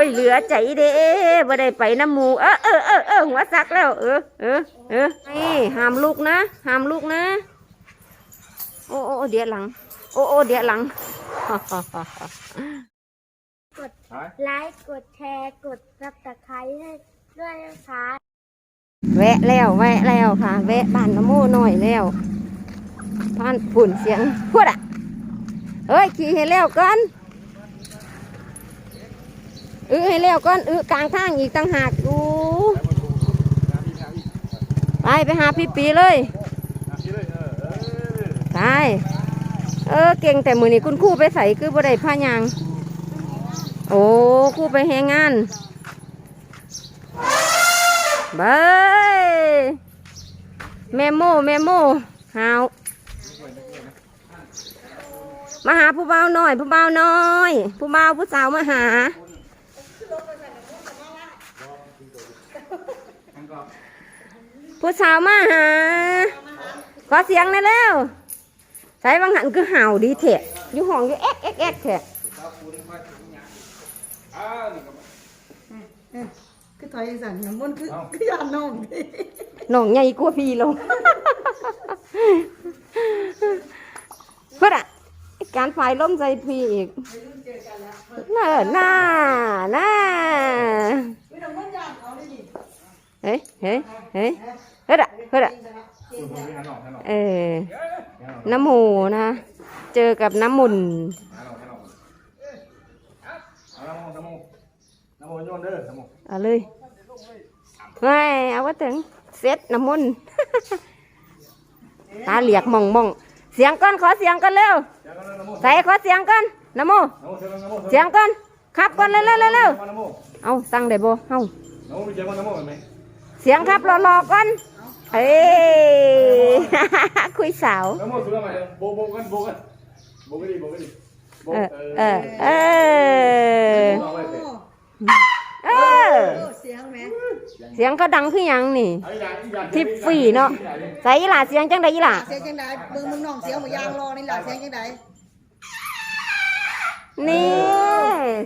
อ้ยเหลือใจเด้บ่ได้ไปน้ำหมูเออเออเออเออหัวซักแล้ว เออเออเออนี่ห้ามลูกนะห้ามลูกนะ โอ้โอ้โอ้เดี๋ยวหลัง โอ้โอ้เดี๋ยวหลังไลค์กดแชร์กดซับสไครต์ให้ด้วยนะคะแวะแล้วแวะแล้วค่ะ แวะบ้านน้ำโมหน่อยแล้วผ่านฝุ่นเสียงพูดอะเอ้ยขี่ให้แล้วก่อ นอือให้แล้วก่อนอือกลางทางอีกต่างหากดูไปไปหาพี่ปีเลยไปเออเก่งแต่มือนี้คุณครู่ไปใส่คือบ่ได้ผ้ายาง โอ้ครู่ไปแหงงานบายแมโมแมโมหาวมาหาผู้เบ่าหน่อย ผู้เบ่าวน้อย ผู้เบ่าผู้สาวมาหา ผู้สาวมาหา ขอเสียงหน่อยแล้วใส่บางหันคือห่าวดีเถะอยู่ห้องอยู่แอ๊กแอ๊กแอ๊กเถะคือถอยสั่นน้ำมันคือคือยานน้องดิน้องใหญ่กว่าพี่ลงเพื่อนอะการฝ่ายล้มใจพี่อีกน่าน่าน่า ไม่ต้องมันยานเขาเลยดิ เฮ้ยเฮ้ยเฮ้ยเพื่อนอะเพื่อนอะเออน้ำหมูนะ เจอกับน้ำมุนเอาละโมนะโมนะโมโยนเด้อนะโมเอาเลยไม่เอาว่าถึงเซ็ตน้ำมุนตาเหลียกมองมองเสียงก่อนขอเสียงก่อนเร็วเดี๋ยวก็นะโมใส่ขอเสียงก่อนน้ำโมนะโมเสียงนะโมเสียงก่อนครับก่อนเร็วเร็วเร็วเร็วนะโมเอาตั้งได้บ่เฮานะโมมี เสียงนะโมเห็นไหมเสียงครับรอๆก่อนเอ้ยคุยสาวนะโมสุดแล้วไหมโบโบกันโบกันโบกันดิโบกันดิโบเออเอเอออเออเอาไว้เสร็จเออโอ้เสียงแม่เสียงเขาดังคือหยังนี่ไอ้ยาอียาทิปฟรีเนาะใส่อีหล่ะเสียงจังไดอีหล่ะเสียงจังไดเบิ่งมึงน้องเสียงหมยางรอนี่ล่ะเสียงจังไดนี่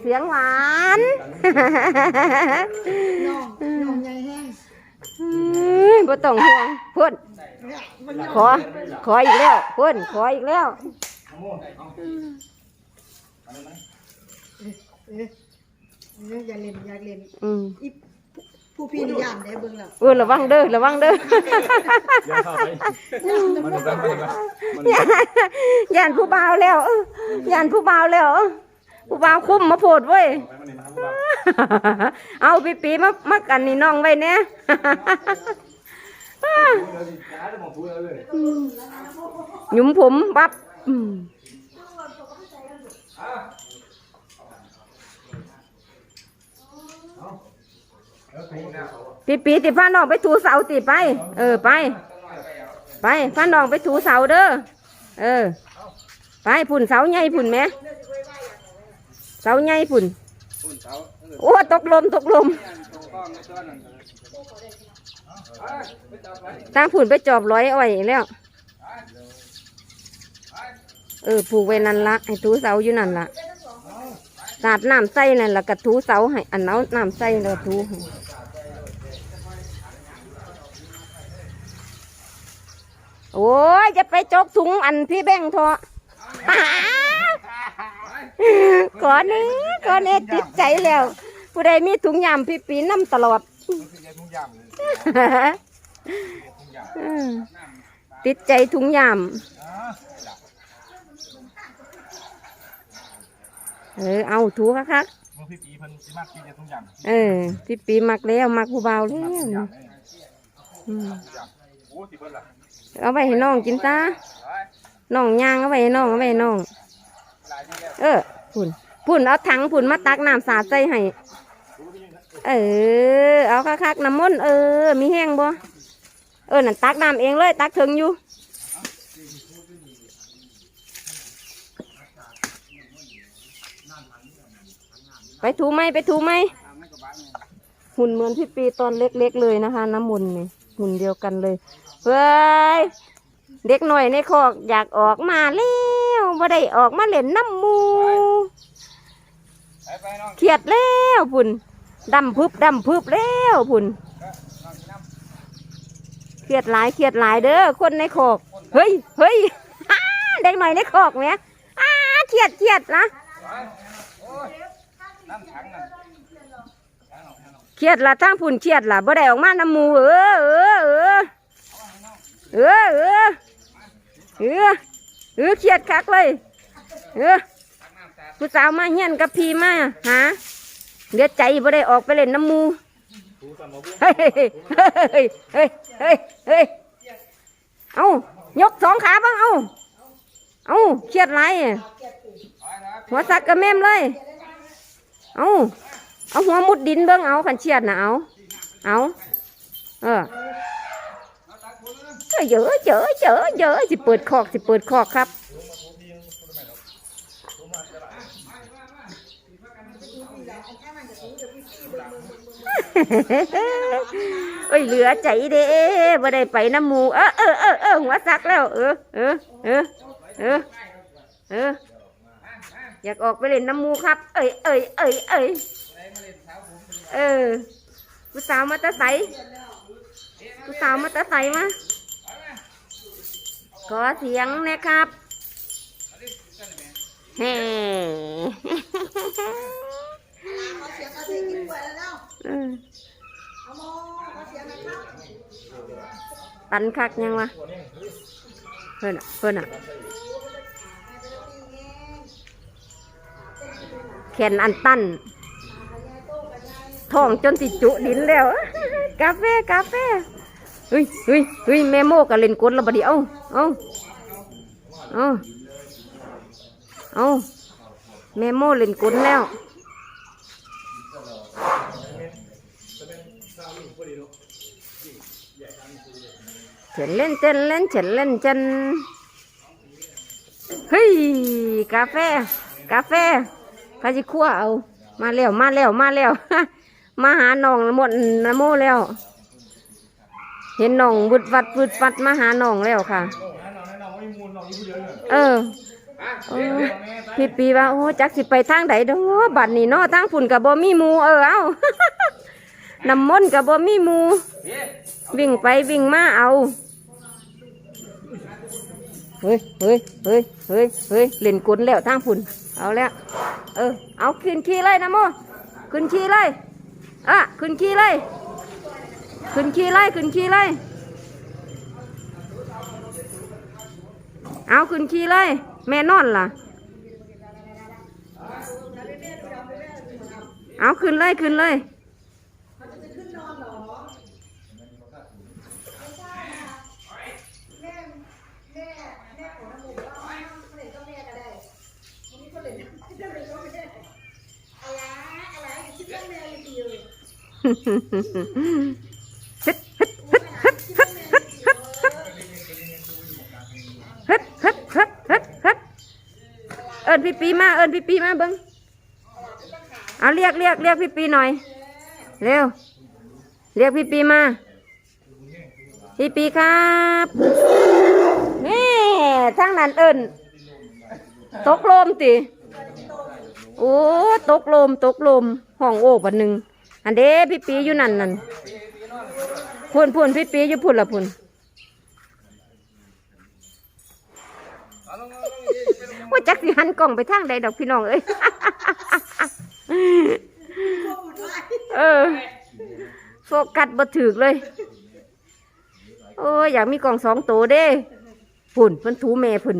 เสียงหวานน้ บ่ต้องห่วงพุ่นเนี่ยมันขอ ขออีกแล้วพุ่นขออีกแล้วนะโมเอาเอ๊ะเอ๊ะอย่าเล่นอย่าเล่นอืมอีผู้พี่นี่ยานได้เบิ่งแล้วเออระวังเด้อระวังเด้ออย่าเข้าไปมันจะมันจะมันย่านย่านผู้บ่าวแล้วเออย่านผู้บ่าวแล้วเออผู้บ่าวคุ้มมาโพดเว้ยไปมันนี่นะครับว่าเอาปีปีมามากันนี่น้องไว้เนี่ย หยุมผมบับอืมแล้วถูกแนวปีปีติพาน้องไปถูเสาติไป เออไป ไปพาน้องไปถูเสาเด้อเออ ไปผุ่นเสาใหญ่ผุ่นไหมเสาใหญ่ผุ่นโอ้ตกลมตกลม ทางผุนไปจอบร้อยอาไว้แล้ว เออผูกไว้นั่นละให้ถูเสาอยู่นั่นละสาดน้ำใส่นั่นละกระถูเสาให้อันเอาน้ำใส่แล้วก็ถูให้โอ้ยจะไปจกถุงอันพี่แบงค์เถอะก่อนนี้ก่อนนี้ติดใจแล้ว ผู้ใดมีถุงยามพี่ปีนน้ำตลอดอืม ติดใจถุงยามเออ เอาถูคักมึงพี่ปีเพิ่นสิมากกินทุกอย่างๆเออ พี่ปีมักแล้วมักผู้เบาวแล้วนี่อืมโอ้สิเพิ่นล่ะเอาไปให้น้องกินตาน้องย่างเอาไปให้น้องเอาไปให้น้อง เออพุ่นพุ่นเอาถังพุ่นมาตักน้ำสาดใส่ให้ เออ เอาคักๆน้ำมนต์เออ มีแห้งบ่เออ นั่นตักน้ำเองเลย ตักถึงอยู่ ไปถูไหมไปถูไหมหุ่นเหมือนพี่ปีตอนเล็กๆเลยนะคะ น้ำมนต์นี่หุ่นเดียวกันเลยเฮ้ยเด็กหน่อยในคอกอยากออกมาแล้วบ่ได้ออกมาเล่นน้ำมูเครียดแล้วพุ่น ดำพึบดำพึบแล้วพุ่นเครียดหลายเครียดหลายเด้อคนในคอกเฮ้ยเฮ้ยเด็กหน่อยในคอกแหมอ้าเครียดเครียดนะเครียดละทางพุ่นเครียดละบ่ได้ออกมาน้ำมูเออเออเออเออเออเออเออเครียดคักเลย เออผู้สาวมาเฮียนกับพีมาหา เดี๋ยใจบ่ได้ออกไปเล่นน้ำมูเฮ้ยเฮ้ยเฮ้ยเฮ้ยเฮ้ยเอายกสองขาบ้างเอาเอาเครียดไรหัวสักกระเมมเลย เอาเอาหัวมุดดินเบิ้งเอาขันเชียดนะเอาเอาเออเยอะเยอะเยอะเยอะสิเปิดคอกสิเปิดคอกครับ เอ้ยเหลือใจเด้บ่ได้ไปน้ำหมูเออเออเออเออหัวสักแล้ว เออเออเออเออเอออยากออกไปเล่นน้ำมูครับ เอ้ยเอ้ยเอ้ยเอ้ยเออผู้สาวมาตะใสผู้สาวมาตะใสมาขอเสียงนะครับแฮ่ เออตันคักยังวะเพื่อนอะเพื่อนอะแขนอันตันท้องจนติจุดินแล้ว กาแฟกาแฟเฮ้ยเฮ้ยเฮ้ยแม่โมก็เล่นกลแล้วบัดนี้เอ้าเอ้าเอ้าเอ้าแม่โมเล่นกลแล้ว เฉินเล่นเจนเล่นเฉินเล่นเจนเฮ้ยกาแฟ กาแฟเขาจะคั่วเอา มาแล้วมาแล้วมาแล้วมาหาน้องหมดนโมแล้ว เห็นน้องบุดฟัดบุดฟัดมาหาน้องแล้วค่ะ เออพี่ปีว่าโอ้จักสิไปทางใดเด้อบัดนี้นาะทางฝุ่นกับบ่มีมูเออเอาน้ำมนต์กับบ่มีมู วิ่งไปวิ่งมาเอา เฮ้ยเฮ้ยเฮ้ยเฮ้ยเฮ้ยเล่นกลแล้วทางฝุ่นเอาแล้ว เออ เอาขึ้นขี่เลยนะโมขึ้นขี่เลยอะขึ้นขี่เลยขึ้นขี่เลยขึ้นขี่เลยเอาขึ้นขี่เลย แม่นอนล่ะ เอาขึ้นเลยขึ้นเลย ฮึดฮึดฮึดฮึดฮึดเอิญพี่ปีมา เอิญพี่ปีมาเบิ้งเอาเรียกเรียกเรียกพี่ปีหน่อย เร็ว เรียกพี่ปีมา พี่ปีครับนี่ทางนั้นเอิญตกลมติ โอ้ ตกลม ตกลม ห้องโอ้บันหนึ่ง อันเด้พี่ปีอยู่นั่นนั่นพุ่นพุ่นพี่ปีอยู่พุ่นละพุ่นว่าจักสิหันกล่องไปทางใดดอกพี่น้องเอ้ยเออโฟกัสบ่ถึกเลย โอ้ยอยากมีกล่องสองตัวเด้พุ่นเพิ่นถูแม่พุ่น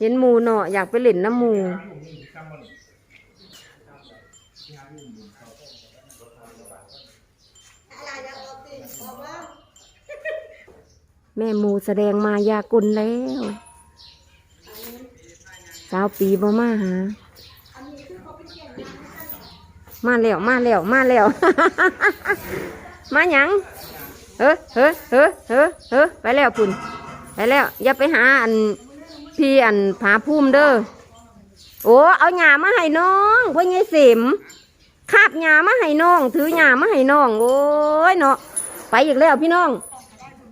เห็นหมูเนาะอยากไปเล่นน้ำหมูแม่หมูแสดงมายากลแล้ว สาวปีบ่มาหามาแล้วมาแล้วมาแล้ว มาหยังเฮ้อเฮ้อเฮ้อเฮ้อเฮ้อไปแล้วปุ่นไปแล้ว อย่าไปหาอัน พี่อันผาพุ่มเด้อโอ้เอาหญ้ามาให้น้องพ่อใหญ่เสมคาบหญ้ามาให้น้อง ถือหญ้ามาให้น้อง โอ้ยเนาะไปอีกแล้วพี่น้อง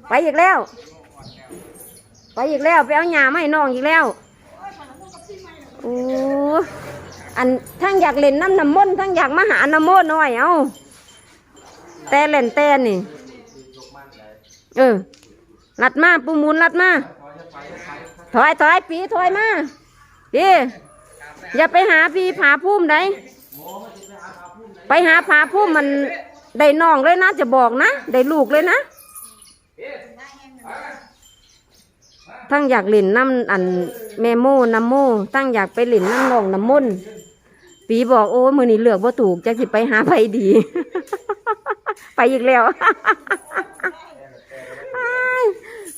ไปอีกแล้ว ไปอีกแล้วไปเอาหญ้ามาให้น้องอีกแล้วโอ้อันทั้งอยากเล่นน้ำน้ำมนทั้งอยากมาหาน้ำมนหน่อยเอาแต่เล่นแต่นี่เออลัดมาปูมุนลัดมา ถอยถอยปีถอยมาปีอย่าไปหาพีผาพุ่มไดไปหาผาพุ่มมันได้น้องเลยนะ จะบอกนะ ได้ลูกเลยนะทั้งอยากเล่นน้ำอันแมโมน้ำโมทั้งอยากไปเล่นน้ำนองน้ำมนปีบอกโอ้มือนี้เลือกว่าถูกจะสิไปหาไปดี ไปอีกแล้ว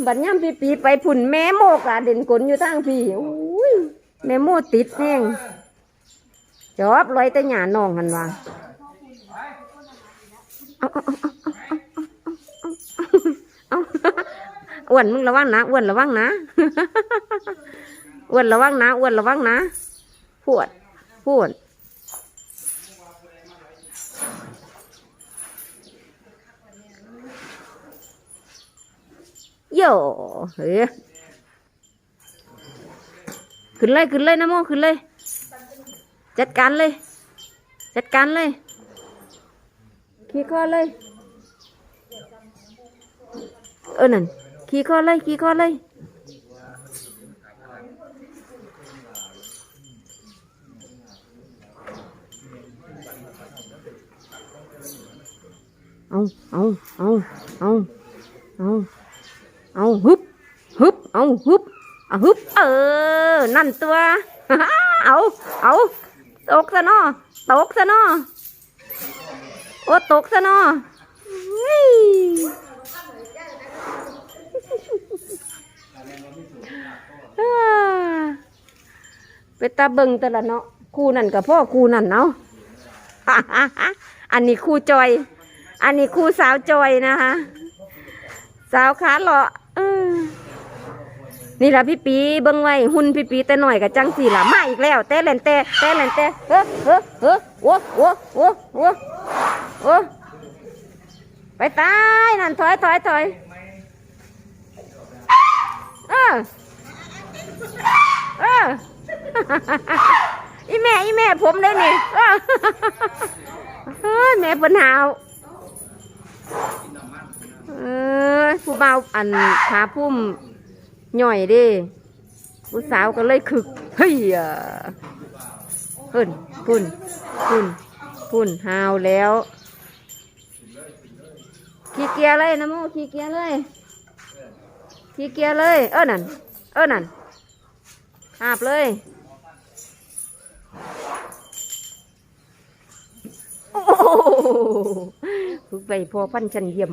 บัดย่ำปีปีไปผุ่นแม่โมกะเด่นกลนอยู่ทางพี่อุ้ยแม่โมติดแห้งจอบลอยแต่หยาน้องหันว่าเอาเอาเอาเอาเอาอ้วนมึงระวังนะอ้วนระวังนะอ้วนระวังนะอ้วนระวังนะ ปวด ปวด โย่เฮ้ยขึ้นเลยขึ้นเลยนะโมขึ้นเลย จัดการเลย จัดการเลยขี่คอเลย เออนั่นขี่คอเลยขี่คอเลยเอาเอาเอาเอาเอา เอาฮึบฮึบเอาฮึบเอาฮึบเออ นั่นตัว เอาเอาตกซะเนาะตกซะเนาะโอ้ตกซะเนาะอุ้ยอ่าไปตาเบิงแต่ละเนาะคู่นั่นกับพ่อคู่นั่นเนาะอันนี้คู่จอย อันนี้คู่สาวจอยนะคะ สาวขาเลาะเออ นี่ละพี่ปีเบิ้งไว้หุ่นพี่ปีแต่หน่อยกับจังสี่ละมาอีกแล้วแต่เล่นแต่แต่เล่นแต่เฮ้อเฮ้อเฮ้อโอ้โอ้โอ้โอ้โอ้ไปตายนั่นถอยถอยถอยเออเอออีแม่อีแม่ผมเลยนี่เออแม่ปัญหาเออผู้เบาอันขาพุ่ม หน่อยเดิผู้สาวก็เลยคึกเฮ้ยพุ่นพุ่นพุ่นพุ่นหาวแล้ว ขี้เกียจเลยนะโมขี้เกียจเลย ขี้เกียจเลย เออนั่น เออนั่นหาบเลยโอ้โหฝึกไปพอพันชันเยี่ยม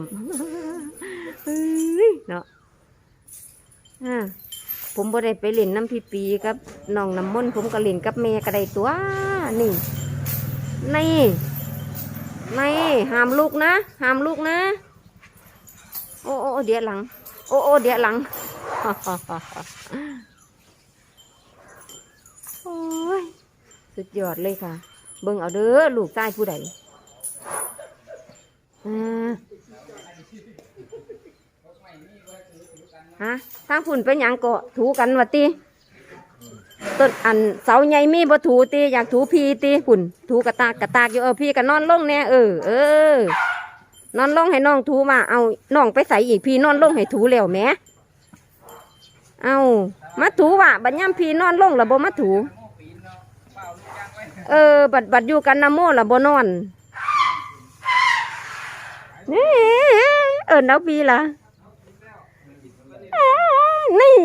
เฮ้ยเนาะ อ่าผมบ่ได้ไปเล่นน้ำพี่ปีกับน้องน้ำมนต์ผมก็เล่นกับแม่ก็ได้ตัวนี่นี่นี่ห้ามลูกนะห้ามลูกนะ โอ้โอ้เดี๋ยวหลัง โอ้โอ้เดี๋ยวหลังโอ้ยสุดยอดเลยค่ะ เบิ่งเอาเด้อลูกใต้ผู้ใดอ่า ฮะทางฝุ่นเป็นหยังก็ถูกันวะตีต้นอันเสาใหญ่มีบ่ถูตีอยากถูพีตีฝุ่นถูกระตากกระตากอยู่เออพี่ก็นอนลงเนี่ยเออเออนอนลงให้น้องถูมาเอาน้องไปใส่อีกพี่นอนลงให้ถูแล้วแหม่เอามาถูว่ะบัดย่ำพี่นอนลงแล้วบ่มาถู เออ บัดบัดอยู่กันนะโมแล้วบ่นอนนี่เออเอาพี่ล่ะ นี่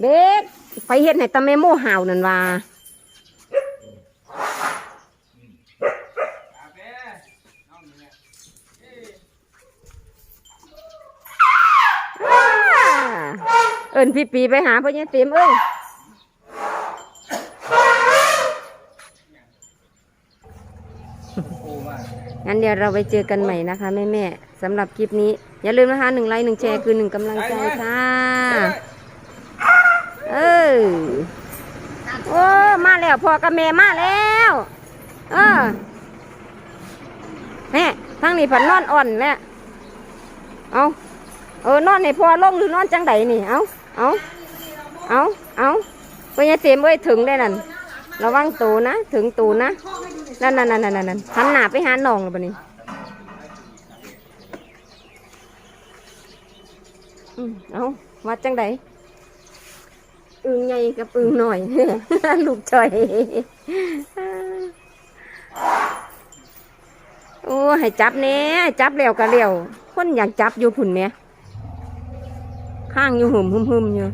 เบ็ดไปเฮ็ดให้ตาแม่โมหาวนั่นว่าเอิญพี่ปีไปหาพ่อเนี่ยเต็มเอ้ย งั้นเดี๋ยวเราไปเจอกันใหม่นะคะแม่แม่ๆสำหรับคลิปนี้ อย่าลืมนะคะหนึ่งไลค์หนึ่งแชร์คือหนึ่งกำลังใจค่ะเออโอ้มาแล้วพ่อกับแม่มาแล้ว เออแม่ทั้งนี้ผันนอนอ่อนแล้วเอาเออนอนในพอลงหรือนอนจังใดนี่เอาเอาเอาเอาไปยังเต็มเอ้ยถึงได้นั่น ระวังตูนะถึงตูนะนั่นนั่นนั่นนั่นนั่นหันหน้าไปหาน้องแล้วปะนี่เอาวัดจังใดอึงใหญ่กับอึงหน่อยลูกจอยโอ้ให้จับเน่จับแล้วก็เร็วคนอยากจับอยู่ผุ่นแหม่ข้างอยู่หุ่มหุ่มหุ่มอยู่